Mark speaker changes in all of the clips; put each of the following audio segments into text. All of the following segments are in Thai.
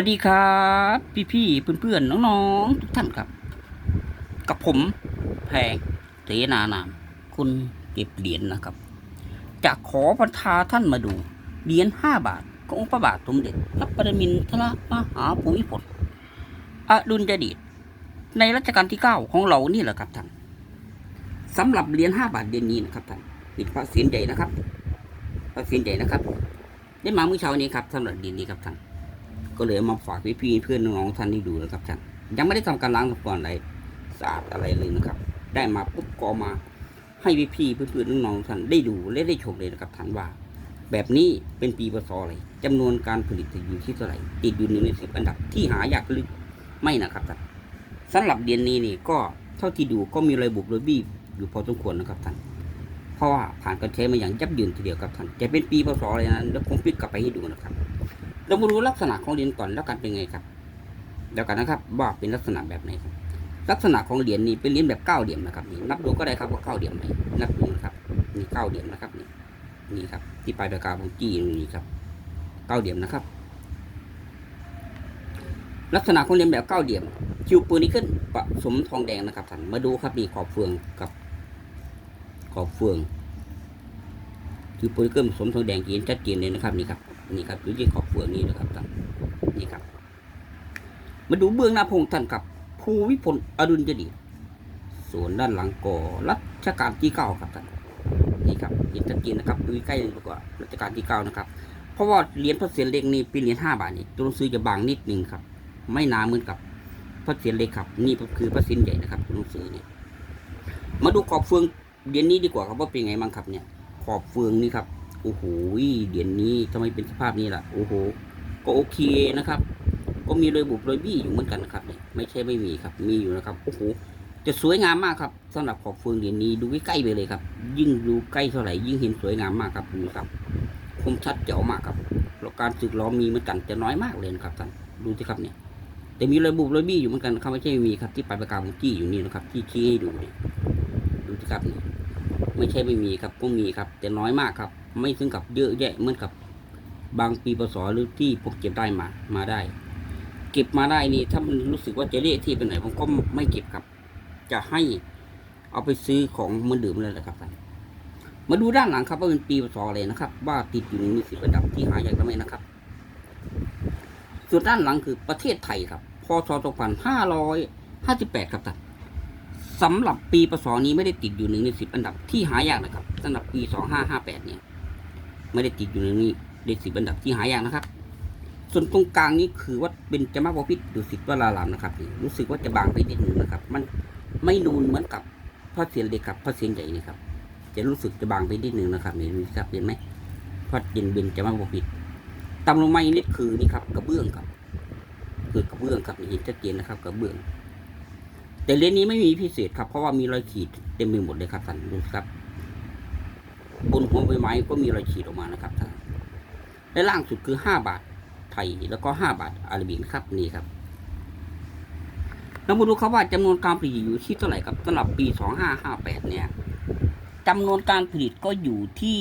Speaker 1: วัสดีครับพี่พี่ๆเพื่อนๆน้องๆทุกท่านครับ กับผมแพงเสนานามคุณเก็บเหรียญนะครับ จะขอประทาท่านมาดูเหรียญห้าบาทขององค์พระบาทสมเด็จพระปรมินทรมหาภูมิพลอดุลยเดชในรัชกาลที่เก้าของเรานี่แหละครับท่านสำหรับเหรียญห้าบาทเหรียญนี้นะครับท่านเป็นพระเศียรใหญ่นะครับพระเศียรใหญ่นะครับ ได้มาเมื่อเช้านี้ครับสำหรับเหรียญนี้ครับท่าน ก็เลยมาฝากพี่ๆเพื่อนน้องๆท่านได้ดูนะครับท่านยังไม่ได้ทำการล้างทำความอะไรสะอาดอะไรเลยนะครับ ได้มาปุ๊บก็มาให้พี่ๆเพื่อนๆน้องๆท่านได้ดูและได้ชมเลยนะครับท่านว่า แบบนี้เป็นปีพศอะไรจำนวนการผลิตอยู่ที่เท่าไหร่ติดอยู่หนึ่งในสิบอันดับที่หายากหรือไม่นะครับท่านสำหรับเดือนนี้นี่ก็เท่าที่ดูก็มีรอยบุบรอยบี้อยู่พอสมควรนะครับท่านเพราะว่าผ่านการใช้มาอย่างยับยืนทีเดียวครับท่านจะเป็นปีพศอะไรนั้นแล้วผมพลิกกลับไปให้ดูนะครับ เรามาดูลักษณะของเหรียญก่อนแล้วกันเป็นไงครับเดี๋ยวกันนะครับว่าเป็นลักษณะแบบไหนครับ ลักษณะของเหรียญนี้เป็นเหรียญแบบเก้าเหลี่ยมนะครับนี่นับดูก็ได้ครับว่าเก้าเหลี่ยมไหมนับดูนะครับนี่เก้าเหลี่ยมนะครับนี่นี่ครับ ที่ปลายปากกาผมจี้นี่ครับเก้าเหลี่ยมนะครับ ลักษณะของเหรียญแบบเก้าเหลี่ยมคิวปืนนี้ขึ้นผสมทองแดงนะครับท่านมาดูครับนี่ขอบเฟืองกับขอบเฟืองคิวปืนนี้ขึ้นผสมทองแดงเห็นชัดเจนเลยนะครับนี่ครับ นี่ครับอยู่ที่ขอบเฟืองนี้นะครับท่านนี่ครับ มาดูเบื้องหน้าพงค์ท่านกับภูวิพลอดุลยเดชส่วนด้านหลังก่อรัชกาลที่เก้าครับท่านนี่ครับเห็นชัดเจนนะครับดูใกล้ดีกว่ารัชกาลที่เก้านะครับ เพราะว่าเหรียญพระเศียรเล็กนี่เป็นเหรียญห้าบาทนี่ตัวหนังสือจะบางนิดนึงครับ ไม่หนาเหมือนกับพระเศียรเล็กครับ นี่ก็คือพระเศียรใหญ่นะครับตัวหนังสือนี่มาดูขอบเฟืองเหรียญนี้ดีกว่าครับว่าเป็นไงบ้างครับเนี่ย ขอบเฟืองนี่ครับ โอ้โหเหรียญนี้ทำไมเป็นสภาพนี้ล่ะ โอ้โห ก็โอเคนะครับ ก็มีรอยบุบรอยบี้อยู่เหมือนกันนะครับเนี่ยไม่ใช่ไม่มีครับ มีอยู่นะครับ โอ้โห จะสวยงามมากครับสำหรับขอบเฟืองเหรียญนี้ดูใกล้ๆไปเลยครับ ยิ่งดูใกล้เท่าไหร่ยิ่งเห็นสวยงามมากครับดูครับ คมชัดเจ๋วมากครับแล้วการสึกล้อมีเหมือนกันแต่น้อยมากเลยนะครับท่าน ดูสิครับเนี่ย แต่มีรอยบุบรอยบี้อยู่เหมือนกันครับไม่ใช่ไม่มีครับที่ปลายปากกาผมจี้อยู่นี่นะครับที่ชี้ให้ดูเนี่ยดูสิครับนี่ไม่ใช่ไม่มีครับก็มีครับ แต่น้อยมากครับ ไม่ถึงกับเยอะแยะเหมือนกับบางปีพศหรือที่ผมเก็บได้มามาได้ เก็บมาได้นี่ถ้ามันรู้สึกว่าจะเละที่ไปไหนผมก็ไม่เก็บครับ จะให้เอาไปซื้อของมือดื่มเลยแหละครับท่านมาดูด้านหลังครับว่าเป็นปีพศอะไรนะครับ ว่าติดอยู่ในมือสิบอันดับที่หายากหรือไม่นะครับ ส่วนด้านหลังคือประเทศไทยครับพศ2558 ครับท่านสำหรับปีพศนี้ไม่ได้ติดอยู่หนึ่งในสิบอันดับที่หายากนะครับสำหรับปี 2558 เนี่ย ไม่ได้ติดอยู่ในนี้ในสิบอันดับที่หายากนะครับ ส่วนตรงกลางนี้คือว่าเป็นจมาบพิษดุสิตวรารามนะครับรู้สึกว่าจะบางไปนิดหนึ่งนะครับ มันไม่นูนเหมือนกับพระเศียรเล็กกับพระเศียรใหญ่นี่ครับ จะรู้สึกจะบางไปนิดหนึ่งนะครับเห็นี่ครับเห็นไหมพระเย็นเป็นจมาบพิษตำลงมาอีกนิดคือนี่ครับกระเบื้องครับคือกระเบื้องครับเห็นชัดเจนนะครับกระเบื้องแต่เลนนี้ไม่มีพิเศษครับเพราะว่ามีรอยขีดเต็มไปหมดเลยครับท่านดูครับ บนหัวใบไม้ก็มีรอยขีดออกมานะครับท่านและล่างสุดคือห้าบาทไทยแล้วก็ห้าบาทอาราบิกนครับนี่ครับเรามาดูครับว่าจำนวนการผลิตอยู่ที่เท่าไหร่ครับสำหรับปีสองห้าห้าแปดเนี่ยจำนวนการผลิตก็อยู่ที่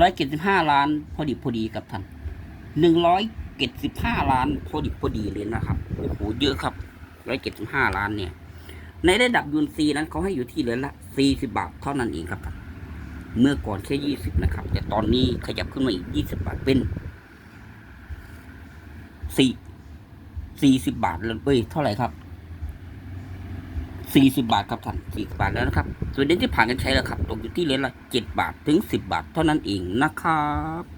Speaker 1: ร้อยเจ็ดสิบห้าล้าน พอดีพอดีครับท่านหนึ่งร้อยเจ็ดสิบห้าล้าน พอดีพอดีเลยนะครับโอ้โหเยอะครับร้อยเจ็ดสิบห้าล้านเนี่ย ในระดับยูนซีนั้นเขาให้อยู่ที่เหรียญละสี่สิบาทเท่านั้นเองครับท่านเมื่อก่อนแค่ยี่สิบนะครับ แต่ตอนนี้ขยับขึ้นมาอีกยี่สิบาทเป็นสี่สี่สิบาทแล้วเอ้ยเท่าไหร่ครับสี่สิบาทครับท่านสี่สิบาทแล้วนะครับส่วนเดือนที่ผ่านกันใช้แล้วครับ ตกอยู่ที่เหรียญละเจ็ดบาทถึงสิบบาทเท่านั้นเองนะครับ